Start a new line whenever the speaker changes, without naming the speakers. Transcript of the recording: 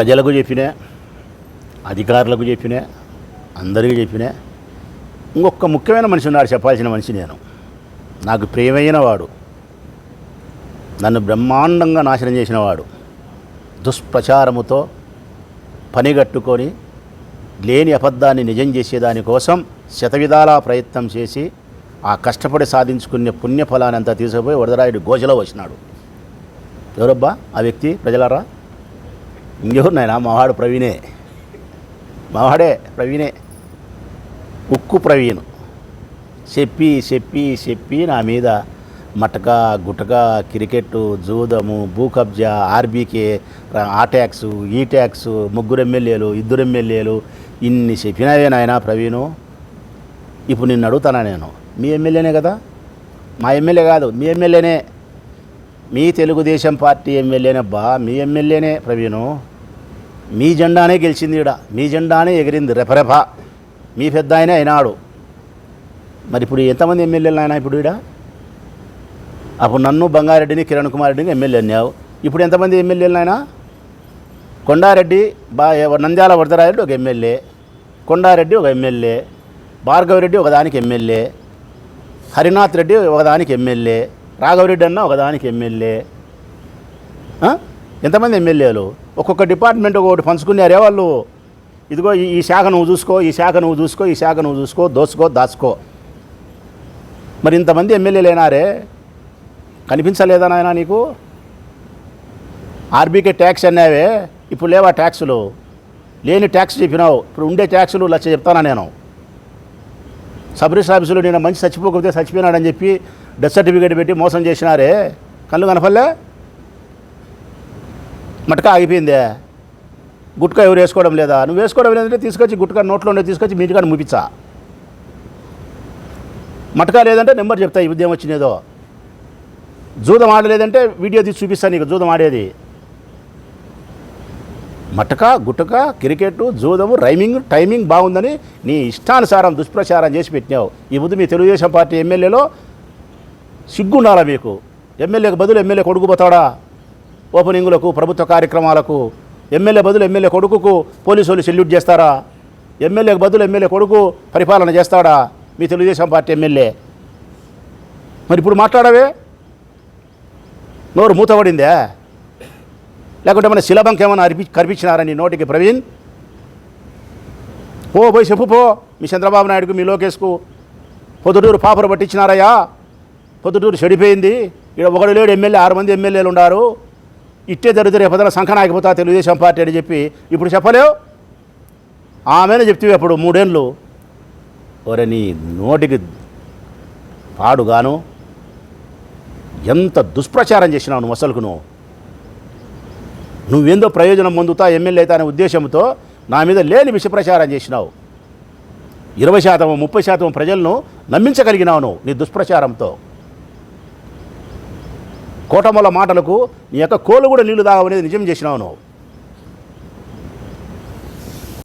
ప్రజలకు చెప్పినా అధికారులకు చెప్పినా అందరికీ చెప్పినా ఇంకొక ముఖ్యమైన మనిషి ఉన్నాడు చెప్పాల్సిన మనిషి నేను. నాకు ప్రియమైన వాడు. నన్ను బ్రహ్మాండంగా నాశనం చేసిన వాడు. దుష్ప్రచారముతో పనిగట్టుకొని లేని అబద్ధాన్ని నిజం చేసేదానికోసం శతవిధాలా ప్రయత్నం చేసి ఆ కష్టపడి సాధించుకునే పుణ్యఫలాన్ని అంతా తీసుకుపోయి వరదరాయుడు గోజలో వచ్చినాడు. ఎవరబ్బా ఆ వ్యక్తి? ప్రజలారా? ఇంకెవరు నాయన మావాడు ప్రవీణే. మావాడే ప్రవీణే. ఉక్కు ప్రవీణ్. చెప్పి చెప్పి చెప్పి నా మీద మటక గుటక క్రికెట్ జూదము భూ కబ్జా ఆర్బీకే ఆ ట్యాక్స్ ఈ ట్యాక్స్ ముగ్గురు ఎమ్మెల్యేలు ఇద్దరు ఎమ్మెల్యేలు ఇన్ని చెప్పినవే నాయన ప్రవీణు. ఇప్పుడు నిన్ను అడుగుతానా నేను? మీ ఎమ్మెల్యేనే కదా? మా ఎమ్మెల్యే కాదు మీ ఎమ్మెల్యేనే. మీ తెలుగుదేశం పార్టీ ఎమ్మెల్యేనే బా మీ ఎమ్మెల్యేనే ప్రవీణు. మీ జెండానే గెలిచింది ఈడ. మీ జెండానే ఎగిరింది. రెపరెప మీ పెద్ద ఆయనే అయినాడు. మరి ఇప్పుడు ఎంతమంది ఎమ్మెల్యేలు ఆయన ఇప్పుడు ఈడ? అప్పుడు నన్ను బంగారెడ్డిని కిరణ్ కుమార్ రెడ్డిని ఎమ్మెల్యే అన్నావు. ఇప్పుడు ఎంతమంది ఎమ్మెల్యేలు ఆయన కొండారెడ్డి బా నంద్యాల వరదరాయుడు ఒక ఎమ్మెల్యే. కొండారెడ్డి ఒక ఎమ్మెల్యే. భార్గవరెడ్డి ఒకదానికి ఎమ్మెల్యే. హరినాథ్ రెడ్డి ఒకదానికి ఎమ్మెల్యే. రాఘవరెడ్డి అన్న ఒకదానికి ఎమ్మెల్యే. ఎంతమంది ఎమ్మెల్యేలు? ఒక్కొక్క డిపార్ట్మెంట్ ఒకటి పంచుకున్నారే. వాళ్ళు ఇదిగో ఈ- శాఖ నువ్వు చూసుకో ఈ శాఖ నువ్వు చూసుకో ఈ శాఖ నువ్వు చూసుకో దోసుకో దాచుకో మరి ఇంతమంది ఎమ్మెల్యేలు అయినారే? కనిపించలేదా నాయన నీకు? ఆర్బీకే ట్యాక్స్ అన్నావే ఇప్పుడు లేవా ట్యాక్సులు? లేని ట్యాక్స్ చెప్పినావు ఇప్పుడు ఉండే ట్యాక్సులు లక్ష చెప్తానా నేను? సబ్ రిజిస్టర్ ఆఫీసులో నేను మంచి చచ్చిపోకపోతే చచ్చిపోయినాడని చెప్పి డెత్ సర్టిఫికేట్ పెట్టి మోసం చేసినారే? కళ్ళు కనపల్లే మటక ఆగిపోయిందే. గుట్కా ఎవరు వేసుకోవడం లేదా? నువ్వు వేసుకోవడం లేదంటే తీసుకొచ్చి గుట్కా నోట్లో ఉండే తీసుకొచ్చి మీ ఇంటికాడ ముపించా మటకా లేదంటే నెంబర్ చెప్తా ఈ ఉద్యమం వచ్చినేదో జూదం ఆడలేదంటే వీడియో తీసి చూపిస్తాను నీకు జూదం ఆడేది. మటక గుట్టక క్రికెట్ జూదము రైమింగ్ టైమింగ్ బాగుందని నీ ఇష్టానుసారం దుష్ప్రచారం చేసి పెట్టినావు. ఈ ముందు మీ తెలుగుదేశం పార్టీ ఎమ్మెల్యేలో సిగ్గుండాలా మీకు? ఎమ్మెల్యేకి బదులు ఎమ్మెల్యే కొడుకుపోతాడా ఓపెనింగ్లకు ప్రభుత్వ కార్యక్రమాలకు ఎమ్మెల్యే బదులు ఎమ్మెల్యే కొడుకుకు పోలీసులు సెల్యూట్ చేస్తారా? ఎమ్మెల్యే బదులు ఎమ్మెల్యే కొడుకు పరిపాలన చేస్తాడా? మీ తెలుగుదేశం పార్టీ ఎమ్మెల్యే. మరి ఇప్పుడు మాట్లాడవే. నోరు మూతబడిందే? లేకుంటే మన శిలబంకి ఏమైనా అరిపి కనిపించినారా నీ నోటికి ప్రవీణ్? పో పోయి చెప్పు పో. మీ చంద్రబాబు నాయుడుకు మీ లోకేష్కు పొద్దుటూరు పాపరు పట్టించినారయ్యా. పొద్దుటూరు చెడిపోయింది. ఇక్కడ ఒకడు లేడు ఎమ్మెల్యే ఆరు మంది ఎమ్మెల్యేలు ఉన్నారు ఇట్టే దరిద్ర రేపదల సంఖనాగిపోతా తెలుగుదేశం పార్టీ అని చెప్పి ఇప్పుడు చెప్పలేవు. ఆమెనే చెప్తే అప్పుడు మూడేళ్ళు ఒరే నీ నోటికి పాడుగాను. ఎంత దుష్ప్రచారం చేసినావు నువ్వు అసలుకు నువ్వు. నువ్వేందో ప్రయోజనం పొందుతా ఎమ్మెల్యే అయితే అనే ఉద్దేశంతో నా మీద లేని విషప్రచారం చేసినావు. ఇరవై శాతం ముప్పై శాతం ప్రజలను నమ్మించగలిగినావు నువ్వు నీ దుష్ప్రచారంతో. కోటమల మాటలకు నీ యొక్క కోలు కూడా నీళ్ళు తాగవనేది నిజం చేసినావు నువ్వు.